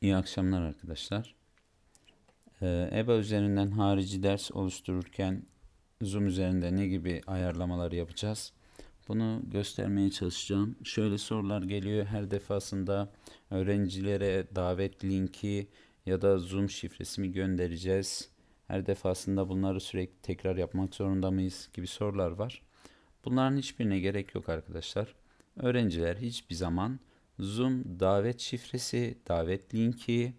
İyi akşamlar arkadaşlar. Ee, EBA üzerinden harici ders oluştururken Zoom üzerinde ne gibi ayarlamalar yapacağız? Bunu göstermeye çalışacağım. Şöyle sorular geliyor her defasında öğrencilere davet linki ya da Zoom şifresi mi göndereceğiz? Her defasında bunları sürekli tekrar yapmak zorunda mıyız gibi sorular var. Bunların hiçbirine gerek yok arkadaşlar. Öğrenciler hiçbir zaman Zoom davet şifresi, davet linki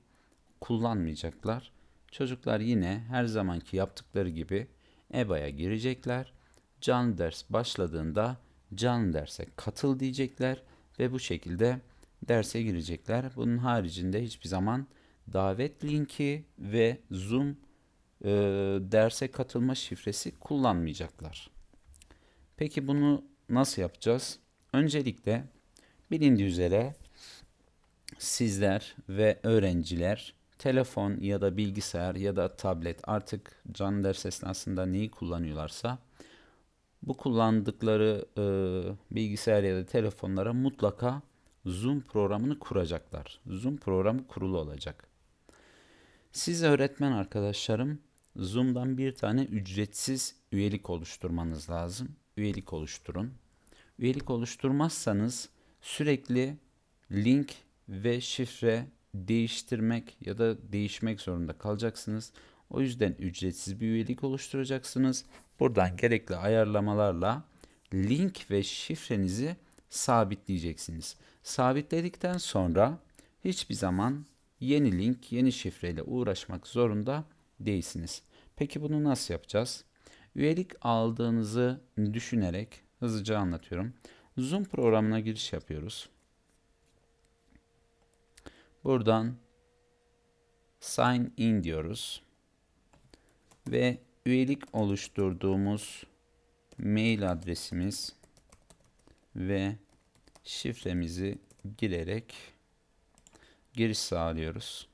kullanmayacaklar. Çocuklar yine her zamanki yaptıkları gibi EBA'ya girecekler. Canlı ders başladığında canlı derse katıl diyecekler ve bu şekilde derse girecekler. Bunun haricinde hiçbir zaman davet linki ve Zoom e, derse katılma şifresi kullanmayacaklar. Peki bunu nasıl yapacağız? Öncelikle bilindiği üzere sizler ve öğrenciler telefon ya da bilgisayar ya da tablet artık canlı ders esnasında neyi kullanıyorlarsa bu kullandıkları e, bilgisayar ya da telefonlara mutlaka Zoom programını kuracaklar. Zoom programı kurulu olacak. Siz öğretmen arkadaşlarım Zoom'dan bir tane ücretsiz üyelik oluşturmanız lazım. Üyelik oluşturun. Üyelik oluşturmazsanız sürekli link ve şifre değiştirmek ya da değişmek zorunda kalacaksınız. O yüzden ücretsiz bir üyelik oluşturacaksınız. Buradan gerekli ayarlamalarla link ve şifrenizi sabitleyeceksiniz. Sabitledikten sonra hiçbir zaman yeni link, yeni şifreyle uğraşmak zorunda değilsiniz. Peki bunu nasıl yapacağız? Üyelik aldığınızı düşünerek hızlıca anlatıyorum. Zoom programına giriş yapıyoruz. Buradan sign in diyoruz. Ve üyelik oluşturduğumuz mail adresimiz ve şifremizi girerek giriş sağlıyoruz.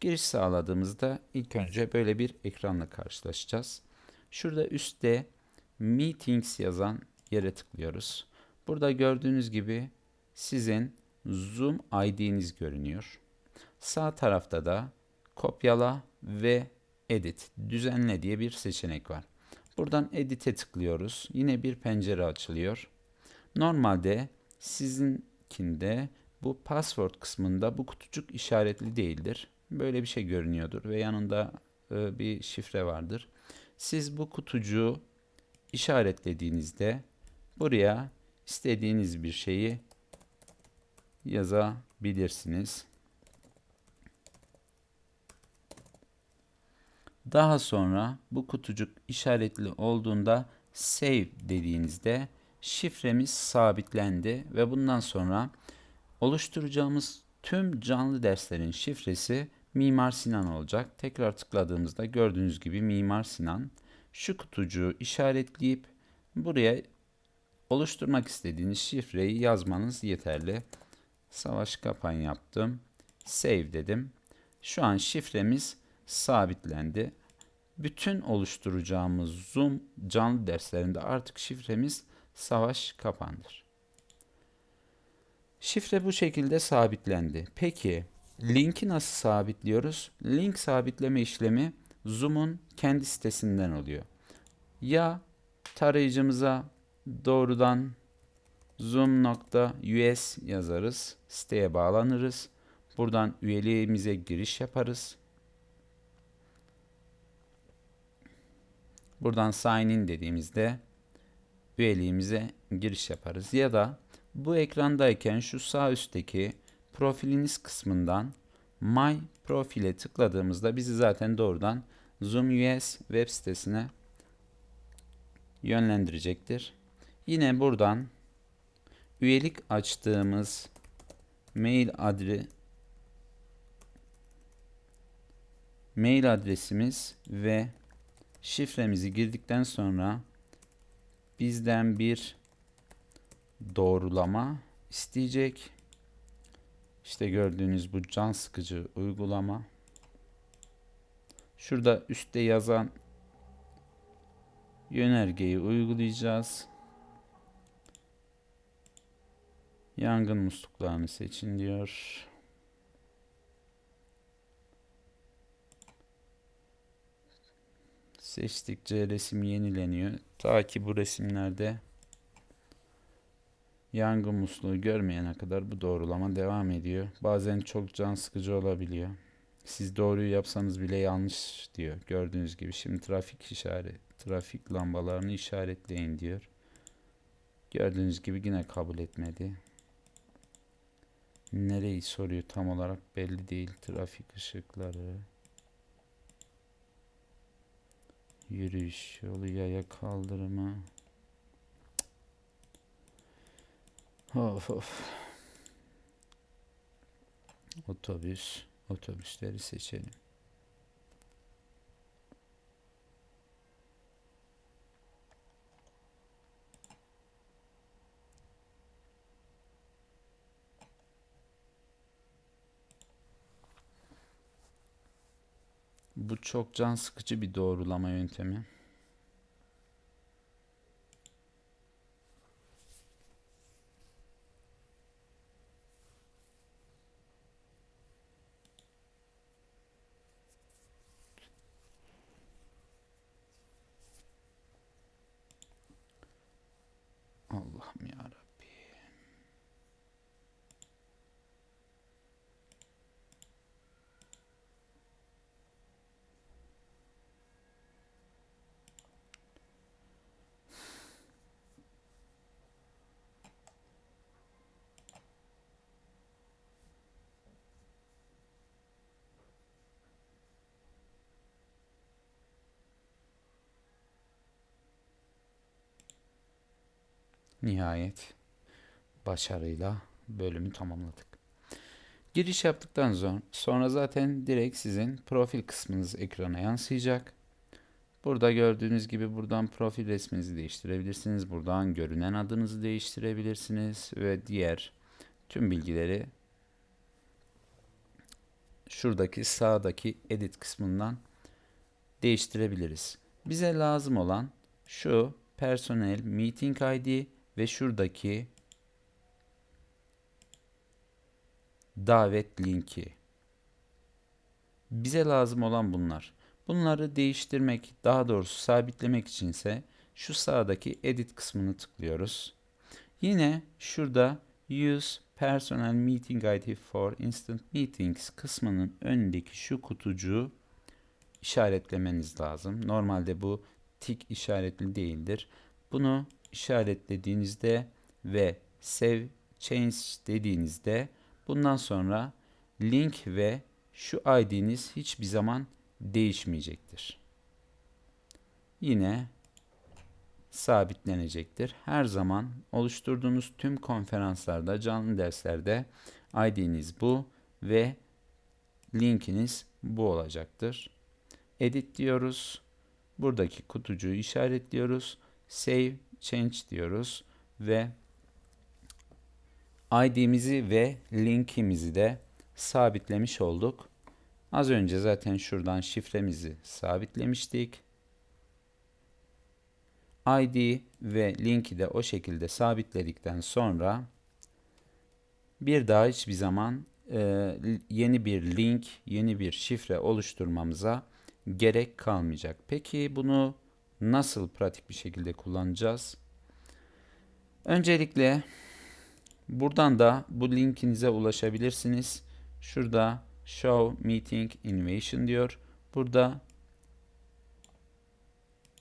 Giriş sağladığımızda ilk önce böyle bir ekranla karşılaşacağız. Şurada üstte Meetings yazan yere tıklıyoruz. Burada gördüğünüz gibi sizin Zoom ID'niz görünüyor. Sağ tarafta da kopyala ve edit, düzenle diye bir seçenek var. Buradan edit'e tıklıyoruz. Yine bir pencere açılıyor. Normalde sizinkinde bu password kısmında bu kutucuk işaretli değildir. Böyle bir şey görünüyordur ve yanında e, bir şifre vardır. Siz bu kutucuğu işaretlediğinizde buraya istediğiniz bir şeyi yazabilirsiniz. Daha sonra bu kutucuk işaretli olduğunda save dediğinizde şifremiz sabitlendi ve bundan sonra oluşturacağımız tüm canlı derslerin şifresi Mimar Sinan olacak. Tekrar tıkladığımızda gördüğünüz gibi Mimar Sinan şu kutucuğu işaretleyip buraya oluşturmak istediğiniz şifreyi yazmanız yeterli. Savaş kapan yaptım. Save dedim. Şu an şifremiz sabitlendi. Bütün oluşturacağımız Zoom canlı derslerinde artık şifremiz savaş kapandır. Şifre bu şekilde sabitlendi. Peki linki nasıl sabitliyoruz? Link sabitleme işlemi Zoom'un kendi sitesinden oluyor. Ya tarayıcımıza doğrudan zoom.us yazarız. Siteye bağlanırız. Buradan üyeliğimize giriş yaparız. Buradan sign in dediğimizde üyeliğimize giriş yaparız. Ya da bu ekrandayken şu sağ üstteki profiliniz kısmından My Profile tıkladığımızda bizi zaten doğrudan Zoom US web sitesine yönlendirecektir. Yine buradan üyelik açtığımız mail adre mail adresimiz ve şifremizi girdikten sonra bizden bir doğrulama isteyecek. İşte gördüğünüz bu can sıkıcı uygulama. Şurada üstte yazan yönergeyi uygulayacağız. Yangın musluklarını seçin diyor. Seçtikçe resim yenileniyor. Ta ki bu resimlerde yangın musluğu görmeyene kadar bu doğrulama devam ediyor. Bazen çok can sıkıcı olabiliyor. Siz doğruyu yapsanız bile yanlış diyor. Gördüğünüz gibi şimdi trafik işaret, trafik lambalarını işaretleyin diyor. Gördüğünüz gibi yine kabul etmedi. Nereyi soruyor tam olarak belli değil. Trafik ışıkları. Yürüyüş yolu yaya kaldırımı. Of of. Otobüs. Otobüsleri seçelim. Bu çok can sıkıcı bir doğrulama yöntemi. Allah'ım ya Nihayet başarıyla bölümü tamamladık. Giriş yaptıktan sonra, zaten direkt sizin profil kısmınız ekrana yansıyacak. Burada gördüğünüz gibi buradan profil resminizi değiştirebilirsiniz. Buradan görünen adınızı değiştirebilirsiniz ve diğer tüm bilgileri şuradaki sağdaki edit kısmından değiştirebiliriz. Bize lazım olan şu personel meeting ID ve şuradaki davet linki. Bize lazım olan bunlar. Bunları değiştirmek, daha doğrusu sabitlemek içinse şu sağdaki edit kısmını tıklıyoruz. Yine şurada use personal meeting ID for instant meetings kısmının önündeki şu kutucuğu işaretlemeniz lazım. Normalde bu tik işaretli değildir. Bunu işaretlediğinizde ve save change dediğinizde bundan sonra link ve şu ID'niz hiçbir zaman değişmeyecektir. Yine sabitlenecektir. Her zaman oluşturduğunuz tüm konferanslarda, canlı derslerde ID'niz bu ve linkiniz bu olacaktır. Edit diyoruz. Buradaki kutucuğu işaretliyoruz. Save change diyoruz ve ID'mizi ve linkimizi de sabitlemiş olduk. Az önce zaten şuradan şifremizi sabitlemiştik. ID ve linki de o şekilde sabitledikten sonra bir daha hiçbir zaman e, yeni bir link, yeni bir şifre oluşturmamıza gerek kalmayacak. Peki bunu nasıl pratik bir şekilde kullanacağız? Öncelikle buradan da bu linkinize ulaşabilirsiniz. Şurada Show Meeting Innovation diyor. Burada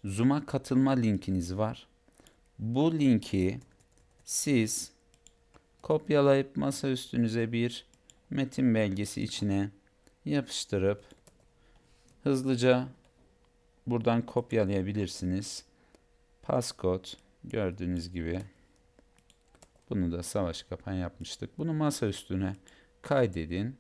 Zoom'a katılma linkiniz var. Bu linki siz kopyalayıp masa üstünüze bir metin belgesi içine yapıştırıp hızlıca buradan kopyalayabilirsiniz. Passcode gördüğünüz gibi bunu da savaş kapan yapmıştık. Bunu masa üstüne kaydedin.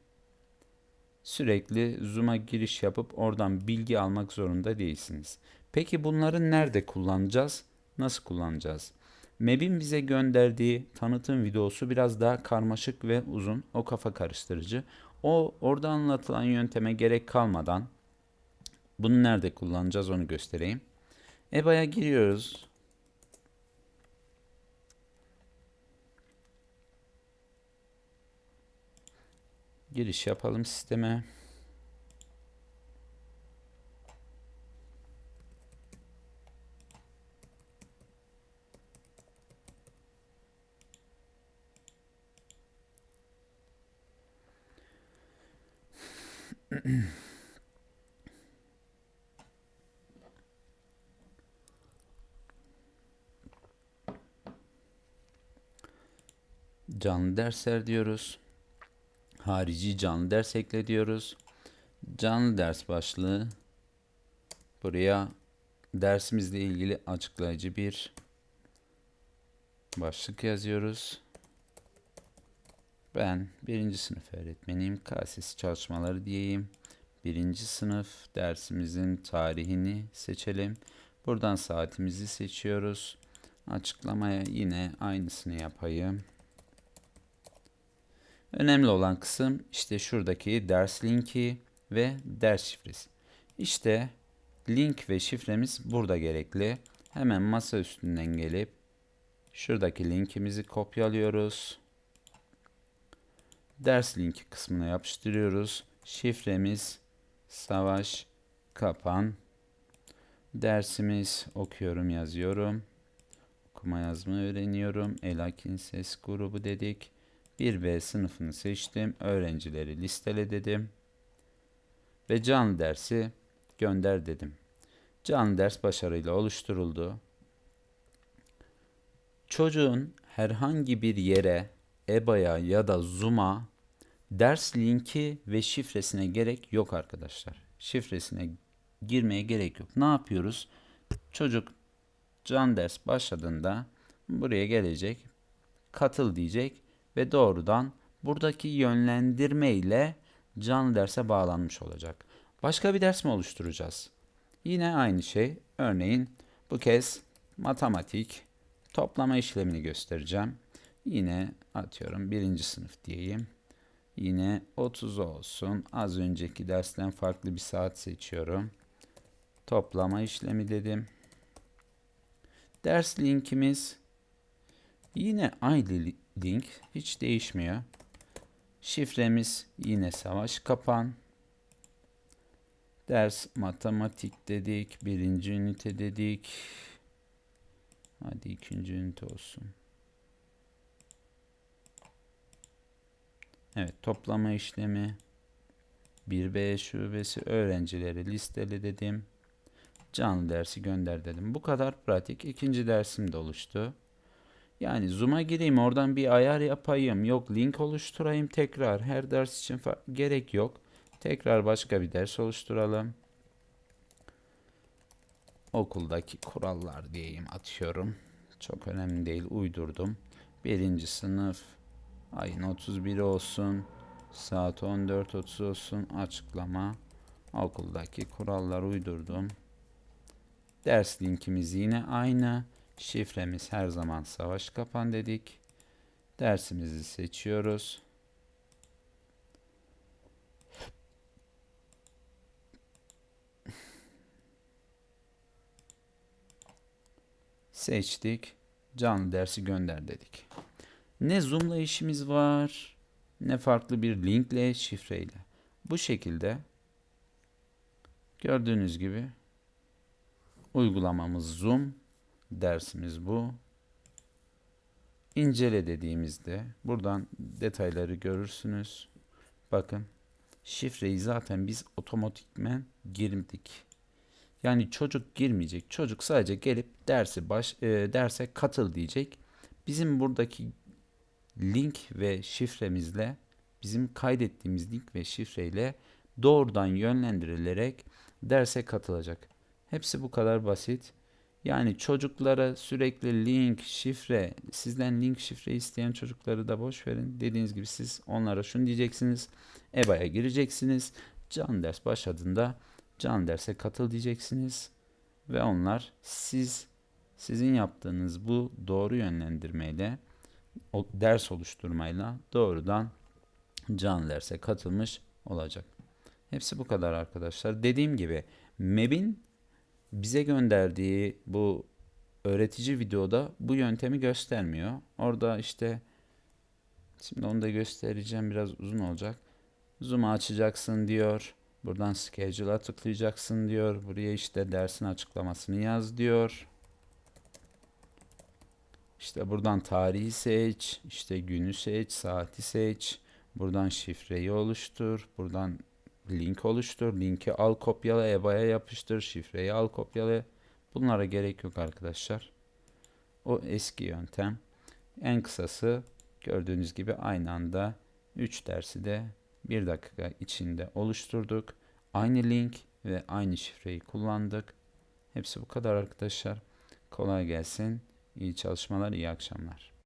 Sürekli Zoom'a giriş yapıp oradan bilgi almak zorunda değilsiniz. Peki bunları nerede kullanacağız? Nasıl kullanacağız? MEB'in bize gönderdiği tanıtım videosu biraz daha karmaşık ve uzun. O kafa karıştırıcı. O orada anlatılan yönteme gerek kalmadan bunu nerede kullanacağız onu göstereyim. EBA'ya giriyoruz. Giriş yapalım sisteme. mm Canlı dersler diyoruz. Harici canlı ders ekle diyoruz. Canlı ders başlığı buraya dersimizle ilgili açıklayıcı bir başlık yazıyoruz. Ben birinci sınıf öğretmeniyim. KSS çalışmaları diyeyim. Birinci sınıf dersimizin tarihini seçelim. Buradan saatimizi seçiyoruz. Açıklamaya yine aynısını yapayım. Önemli olan kısım işte şuradaki ders linki ve ders şifresi. İşte link ve şifremiz burada gerekli. Hemen masa üstünden gelip şuradaki linkimizi kopyalıyoruz. Ders linki kısmına yapıştırıyoruz. Şifremiz savaş kapan. Dersimiz okuyorum yazıyorum. Okuma yazma öğreniyorum. Elakin ses grubu dedik. 1B sınıfını seçtim. Öğrencileri listele dedim. Ve canlı dersi gönder dedim. Canlı ders başarıyla oluşturuldu. Çocuğun herhangi bir yere, EBA'ya ya da Zoom'a ders linki ve şifresine gerek yok arkadaşlar. Şifresine girmeye gerek yok. Ne yapıyoruz? Çocuk can ders başladığında buraya gelecek, katıl diyecek ve doğrudan buradaki yönlendirme ile canlı derse bağlanmış olacak. Başka bir ders mi oluşturacağız? Yine aynı şey. Örneğin bu kez matematik toplama işlemini göstereceğim. Yine atıyorum birinci sınıf diyeyim. Yine 30 olsun. Az önceki dersten farklı bir saat seçiyorum. Toplama işlemi dedim. Ders linkimiz yine aynı link hiç değişmiyor. Şifremiz yine savaş kapan. Ders matematik dedik. Birinci ünite dedik. Hadi ikinci ünite olsun. Evet toplama işlemi 1B şubesi öğrencileri listeli dedim. Canlı dersi gönder dedim. Bu kadar pratik. İkinci dersim de oluştu. Yani Zoom'a gireyim oradan bir ayar yapayım. Yok link oluşturayım tekrar. Her ders için gerek yok. Tekrar başka bir ders oluşturalım. Okuldaki kurallar diyeyim atıyorum. Çok önemli değil uydurdum. Birinci sınıf ayın 31 olsun. Saat 14.30 olsun. Açıklama. Okuldaki kurallar uydurdum. Ders linkimiz yine aynı. Şifremiz her zaman savaş kapan dedik. Dersimizi seçiyoruz. Seçtik. Canlı dersi gönder dedik. Ne Zoom'la işimiz var, ne farklı bir linkle, şifreyle. Bu şekilde gördüğünüz gibi uygulamamız Zoom dersimiz bu. İncele dediğimizde buradan detayları görürsünüz. Bakın şifreyi zaten biz otomatikmen girdik. Yani çocuk girmeyecek. Çocuk sadece gelip dersi baş e, derse katıl diyecek. Bizim buradaki link ve şifremizle bizim kaydettiğimiz link ve şifreyle doğrudan yönlendirilerek derse katılacak. Hepsi bu kadar basit. Yani çocuklara sürekli link, şifre, sizden link, şifre isteyen çocukları da boş verin. Dediğiniz gibi siz onlara şunu diyeceksiniz. EBA'ya gireceksiniz. Can ders başladığında can derse katıl diyeceksiniz. Ve onlar siz sizin yaptığınız bu doğru yönlendirmeyle o ders oluşturmayla doğrudan can derse katılmış olacak. Hepsi bu kadar arkadaşlar. Dediğim gibi MEB'in bize gönderdiği bu öğretici videoda bu yöntemi göstermiyor. Orada işte şimdi onu da göstereceğim biraz uzun olacak. Zoom açacaksın diyor. Buradan schedule'a tıklayacaksın diyor. Buraya işte dersin açıklamasını yaz diyor. İşte buradan tarihi seç, işte günü seç, saati seç. Buradan şifreyi oluştur. Buradan link oluştur. Linki al kopyala EBA'ya yapıştır. Şifreyi al kopyala. Bunlara gerek yok arkadaşlar. O eski yöntem. En kısası gördüğünüz gibi aynı anda 3 dersi de 1 dakika içinde oluşturduk. Aynı link ve aynı şifreyi kullandık. Hepsi bu kadar arkadaşlar. Kolay gelsin. İyi çalışmalar, iyi akşamlar.